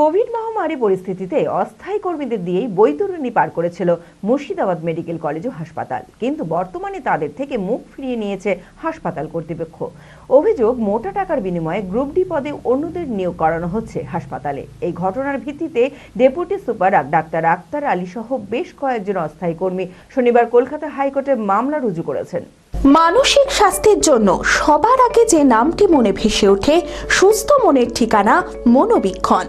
Covid মহামারী পরিস্থিতিতে অস্থায়ী কর্মীদের দিয়েই বৈতরণী পার করেছিল মুর্শিদাবাদ মেডিকেল কলেজ ও হাসপাতাল। কিন্তু বর্তমানে তাদের থেকে মুখ ফিরিয়ে নিয়েছে হাসপাতাল কর্তৃপক্ষ। অভিযোগ, মোটা টাকার বিনিময়ে গ্রুপ ডি পদে অন্যদের নিয়োগ করানো হচ্ছে হাসপাতালে। এই ঘটনার ভিত্তিতে deputy super doctor Akhtar Ali সহ বেশ কয়েকজন অস্থায়ী কর্মী শনিবার কলকাতা হাইকোর্টে মামলা রুজু করেছেন। মানসিক স্বাস্থ্যের জন্য সবার আগে যে নামটি মনে ভেসে ওঠে, সুস্থ মনের ঠিকানা মনোবীক্ষণ।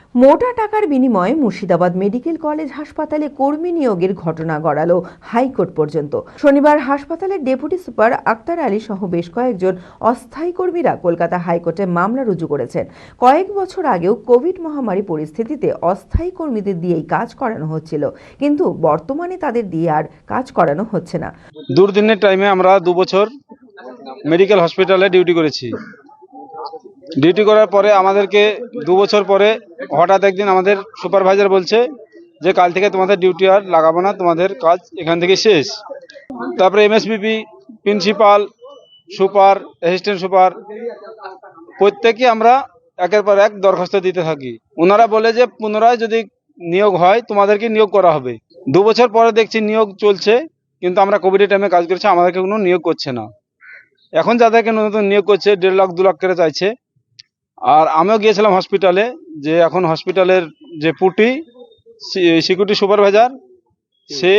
মোটা টাকার বিনিময়ে মুর্শিদাবাদ মেডিকেল কলেজ হাসপাতালে কর্মী নিয়োগের ঘটনা গড়ালো হাইকোর্ট পর্যন্ত। শনিবার হাসপাতালের ডেপুটি সুপার আক্তার আলী সহ বেশ কয়েকজন অস্থায়ী কর্মীরা কলকাতা হাইকোর্টে মামলা রুজু করেছেন। কয়েক বছর আগেও কোভিড মহামারী পরিস্থিতিতে অস্থায়ী কর্মীদের দিয়েই কাজ করানো হচ্ছিল। কিন্তু বর্তমানে তাদের দিয়ে আর কাজ করানো হচ্ছে না। দুর্দিনের টাইমে আমরা দু বছর মেডিকেল হসপিটালে ডিউটি করেছি। ডিউটি করার পরে আমাদেরকে দু বছর পরে হঠাৎ একদিন আমাদের সুপারভাইজার বলছে যে কাল থেকে তোমাদের ডিউটি আর লাগাবো না, তোমাদের কাজ এখান থেকে শেষ। তারপরে MSVP, principal, super, assistant super প্রত্যেকে আমরা একের পর এক দরখাস্ত দিতে থাকি। ওনারা বলে যে পুনরায় যদি নিয়োগ হয়, তোমাদেরকে নিয়োগ করা হবে। দু বছর পরে দেখছি নিয়োগ চলছে, কিন্তু আমরা কোভিডের টাইমে কাজ করছি, আমাদেরকে কোনো নিয়োগ করছে না। এখন যাদেরকে নতুন নিয়োগ করছে, দেড় লাখ, দু লাখ করে চাইছে আর আমিও গিয়েছিলাম হসপিটালে যে এখন হসপিটালের যে পুটি সিকিউরিটি সুপারভাইজার সে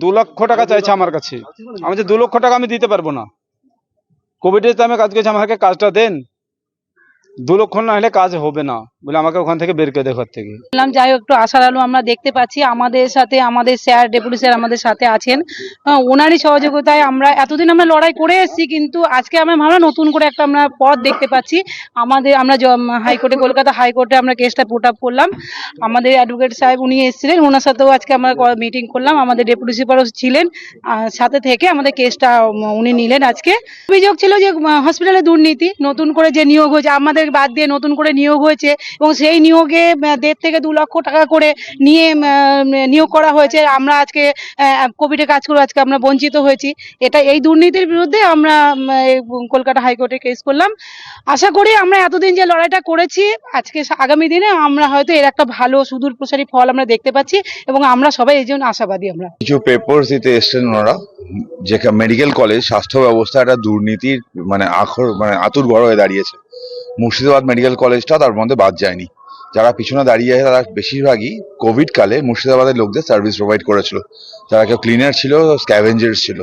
দু লক্ষ টাকা চাইছে আমার কাছে। আমি যে দু লক্ষ টাকা আমি দিতে পারব না। কোভিডের টাইমে কাজ করেছে, আমাকে কাজটা দেন। দু লক্ষ না হলে কাজ হবে না বলে আমাকে ওখান থেকে বের করে ঘর থেকে। বললাম, যাই হোক, একটু আশার আলো আমরা দেখতে পাচ্ছি। আমাদের সাথে, আমাদের স্যার, ডেপুটি স্যার আমাদের সাথে আছেন। ওনারই সহযোগিতায় আমরা এতদিন আমরা লড়াই করে এসেছি, কিন্তু আজকে আমরা ভাবলাম নতুন করে একটা আমরা পথ দেখতে পাচ্ছি। আমাদের, আমরা হাইকোর্টে, কলকাতা হাইকোর্টে আমরা কেসটা পুট আপ করলাম। আমাদের অ্যাডভোকেট সাহেব উনি এসেছিলেন, ওনার সাথেও আজকে আমরা মিটিং করলাম। আমাদের ডেপুটি সুপারও ছিলেন সাথে থেকে আমাদের কেসটা উনি নিলেন আজকে। অভিযোগ ছিল যে হসপিটালে দুর্নীতি, নতুন করে যে নিয়োগ হয়েছে, আমাদের বাদ দিয়ে নতুন করে নিয়োগ হয়েছে এবং সেই নিয়োগে দেড় থেকে দু লক্ষ টাকা করে নিয়ে নিয়োগ করা হয়েছে। আমরা আজকে কোভিডে কাজ করে আজকে আমরা বঞ্চিত হয়েছি। এটা এই দুর্নীতির বিরুদ্ধে আমরা কলকাতা হাইকোর্টে কেস করলাম। আশা করি আমরা এতদিন যে লড়াইটা করেছি, আজকে আগামী দিনে আমরা হয়তো এর একটা ভালো সুদূর প্রসারী ফল আমরা দেখতে পাচ্ছি এবং আমরা সবাই এই জন্য আশাবাদী আমরা। কিছু পেপার্স দিতে এসছেন ওনারা, যে মেডিকেল কলেজ স্বাস্থ্য ব্যবস্থা একটা দুর্নীতির মানে আখর মানে আতুর বড় হয়ে দাঁড়িয়েছে। মুর্শিদাবাদ মেডিকেল কলেজটা তার মধ্যে বাদ যায়নি। যারা পিছনে দাঁড়িয়ে আছে তারা বেশিরভাগই কোভিড কালে মুর্শিদাবাদের লোকদের সার্ভিস প্রোভাইড করেছিল। যারা কেউ ক্লিনার ছিল স্ক্যাভেঞ্জার্স ছিল।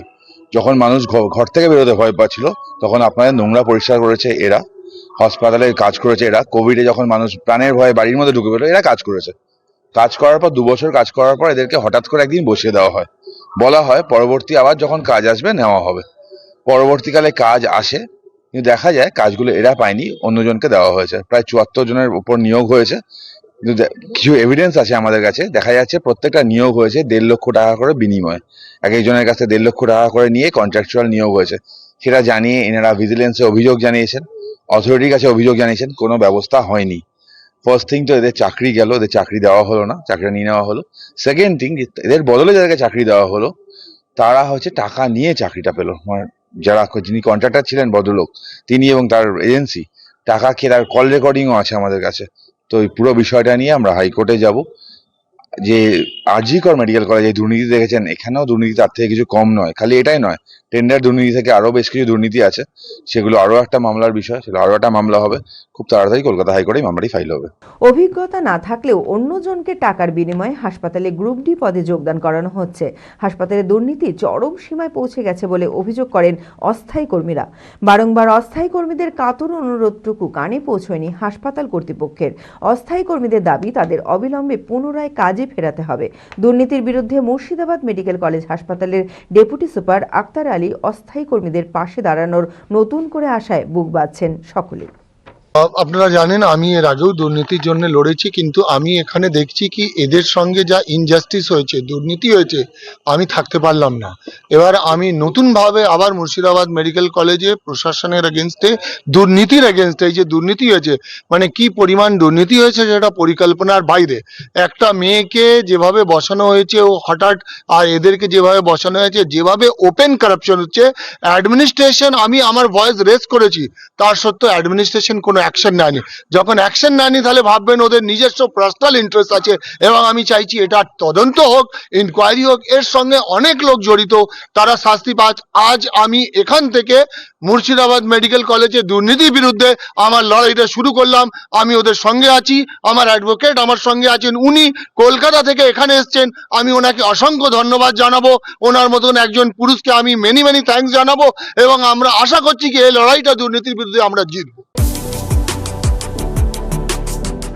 যখন মানুষ ঘর থেকে বেরোতে ভয় পাচ্ছিল, তখন আপনাদের নোংরা পরিষ্কার করেছে এরা। হাসপাতালে কাজ করেছে এরা। কোভিডে যখন মানুষ প্রাণের ভয়ে বাড়ির মধ্যে ঢুকে পেল এরা কাজ করেছে। কাজ করার পর দু বছর কাজ করার পর এদেরকে হঠাৎ করে একদিন বসিয়ে দেওয়া হয়। বলা হয় পরবর্তী আবার যখন কাজ আসবে, নেওয়া হবে। পরবর্তীকালে কাজ আসে কিন্তু দেখা যায় কাজগুলো এরা পায়নি, অন্যজনকে দেওয়া হয়েছে। প্রায় চুয়াত্তর জনের উপর নিয়োগ হয়েছে। কিন্তু কিছু এভিডেন্স আছে আমাদের কাছে। দেখা যাচ্ছে প্রত্যেকটা নিয়োগ হয়েছে দেড় লক্ষ টাকা করে বিনিময়ে। এক একজনের কাছে দেড় লক্ষ টাকা করে নিয়ে কন্ট্রাকচুয়াল নিয়োগ হয়েছে। সেটা জানিয়ে এনারা ভিজিলেন্সে অভিযোগ জানিয়েছেন। অথরিটির কাছে অভিযোগ জানিয়েছেন, কোনো ব্যবস্থা হয়নি। ফার্স্ট থিং তো এদের চাকরি গেল, এদের চাকরি দেওয়া হলো না চাকরি নিয়ে নেওয়া হলো। সেকেন্ড থিং এদের বদলে যাদেরকে চাকরি দেওয়া হলো, তারা হচ্ছে টাকা নিয়ে চাকরিটা পেল। মানে যারা যিনি কন্ট্রাক্টর ছিলেন ভদ্রলোক, তিনি এবং তার এজেন্সি টাকা খেয়ে তার কল রেকর্ডিংও আছে আমাদের কাছে। তো এই পুরো বিষয়টা নিয়ে আমরা হাইকোর্টে যাব। যে আরজিকর মেডিকেল কলেজে দুর্নীতি দেখেছেন, এখানেও দুর্নীতি তার থেকে কিছু কম নয়, খালি এটাই নয় টেন্ডার দুর্নীতি থেকে আরও বেশ কিছু দুর্নীতি আছে, সেগুলো আরও একটা মামলার বিষয়, সেগুলো আরও একটা মামলা হবে, খুব তাড়াতাড়ি কলকাতা হাইকোর্টে মামলাটি ফাইল হবে। অভিজ্ঞতা না থাকলেও অন্যজনকে টাকার বিনিময়ে হাসপাতালে গ্রুপ ডি পদে যোগদান করানো হচ্ছে। হাসপাতালে দুর্নীতি চরম সীমায় পৌঁছে গেছে বলে অভিযোগ করেন অস্থায়ী কর্মীরা। বারংবার অস্থায়ী কর্মীদের কাতর অনুরোধটুকু কানে পৌঁছয়নি হাসপাতাল কর্তৃপক্ষের। অস্থায়ী কর্মীদের দাবি তাদের অবিলম্বে পুনরায় কাজে ফেরাতে হবে। দুর্নীতির বিরুদ্ধে মুর্শিদাবাদ মেডিকেল কলেজ হাসপাতালের ডেপুটি সুপার আক্তার আলী অস্থায়ী কর্মীদের পাশে দাঁড়ানোর নতুন করে আশায় বুক বাঁধছেন সকলে আপনারা জানেন, আমি এর আগেও দুর্নীতির জন্য লড়েছি, কিন্তু আমি এখানে দেখছি কি এদের সঙ্গে যা ইনজাস্টিস হয়েছে, দুর্নীতি হয়েছে, আমি থাকতে পারলাম না। এবার আমি নতুনভাবে আবার মুর্শিদাবাদ মেডিকেল কলেজে প্রশাসনের এগেনস্টে দুর্নীতির এগেনস্টে এই যে দুর্নীতি হয়েছে মানে কি পরিমাণ দুর্নীতি হয়েছে সেটা পরিকল্পনার বাইরে। একটা মেয়েকে যেভাবে বসানো হয়েছে, ও হঠাৎ, আর এদেরকে যেভাবে বসানো হয়েছে, যেভাবে ওপেন কারাপশন হচ্ছে অ্যাডমিনিস্ট্রেশন আমি আমার ভয়েস রেস করেছি, তার সত্ত্বেও অ্যাডমিনিস্ট্রেশন কোনো অ্যাকশন নেয়নি। যখন অ্যাকশন নেয়নি, তাহলে ভাববেন ওদের নিজস্ব পার্সোনাল ইন্টারেস্ট আছে এবং আমি চাইছি এটা তদন্ত হোক ইনকোয়ারি হোক, এর সঙ্গে অনেক লোক জড়িত, তারা শাস্তি পাচ আজ আমি এখান থেকে মুর্শিদাবাদ মেডিকেল কলেজে দুর্নীতির বিরুদ্ধে আমার লড়াইটা শুরু করলাম। আমি ওদের সঙ্গে আছি, আমার অ্যাডভোকেট আমার সঙ্গে আছেন, উনি কলকাতা থেকে এখানে এসছেন, আমি ওনাকে অসংখ্য ধন্যবাদ জানাব। ওনার মতন একজন পুরুষকে আমি মেনি মেনি থ্যাঙ্কস জানাব এবং আমরা আশা করছি কি এই লড়াইটা দুর্নীতির বিরুদ্ধে আমরা জিতবো।